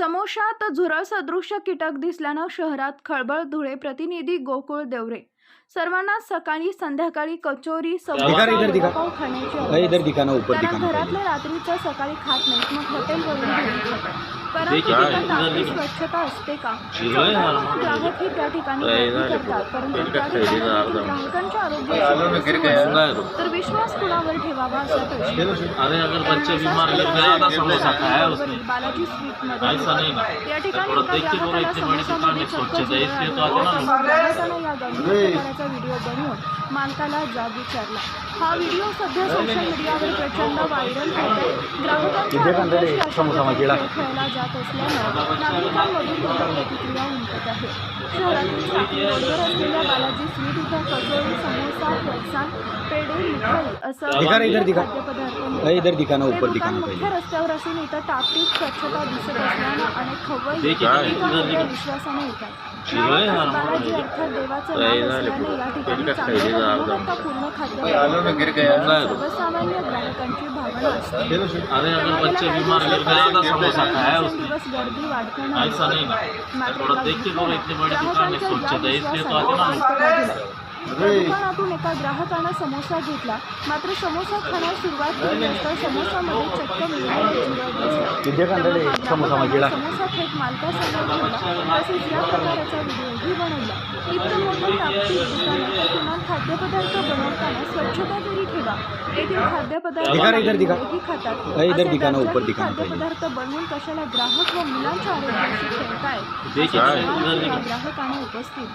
आकाशात झुरळ सदृश्य कीटक दिसल्यानं शहरात खळबळ धुळे प्रतिनिधी गोकुळ देवरे सर्वांना सकाळी संध्याकाळी कचोरी. वडापाव खाण्याची अरे आवड इधर असते. दिखाना ऊपर कारण दिखाना घरातले रात्रीचं सकाळी खात नाहीत मग हॉटेलवरून स्वच्छता असते का? हा. त्या ठिकाणी गर्दी करतात. परंतु त्या. ग्राहकांच्या आरोग्याची. समस्या है. तर विश्वास कुणावर ठेवावा असा प्रश्न है बालाजी स्वीटमध्ये. ऐसा नहीं ना. या ठिकाणी ग्राहकाला समोसामध्ये चक्क है या गंभीर व्हिडिओ बनवून मालकाला जाब विचारला. हा व्हिडिओ सध्या सोशल मीडियावर प्रचंड व्हायरल होत ग्राहकांच्या आरोग्याशी खेळला जात असल्यानं नागरिकांमधून तीव्र प्रतिक्रिया उमटत आहे शहरातील साखळी रोडवर असलेल्या बालाजी स्वीट इथं कचोरी समोसा फरसाण पेढे मिठाई असं. खाद्यपदार्थ इधर दिखाना ऊपर दिखाना पहिले. रस्त्यावर असून इथं टापटीप स्वच्छता दिसत असल्यानं अनेक देखिए. विश्वासाने येतात. हा. नावातच बालाजी अर्थात देवाचं नाव असल्याने या ठिकाणी खाद्य. सर्वसामान्य ग्राहकांची भावना असते. है दिवस गर्दी मात्र ग्राहकांच्या स्वच्छता या दुकानातून एका ग्राहकानं समोसा घेतला. मात्र समोसा खाण्यास सुरुवात केली असता समोसामध्ये चक्क हा समोसा थेट मालकासमोर ठेवला. तसेच या प्रकाराचा व्हिडिओही बनवला. इतकं मोठं टापटीप दुकानात किमान खाद्यपदार्थ बनवताना स्वच्छता तरी ठेवा येथील खाद्यपदार्थ खातात. खाद्यपदार्थ बनवून कशाला ग्राहक व मुलांच्या आरोग्याशी खेळताय. ग्राहकाने उपस्थित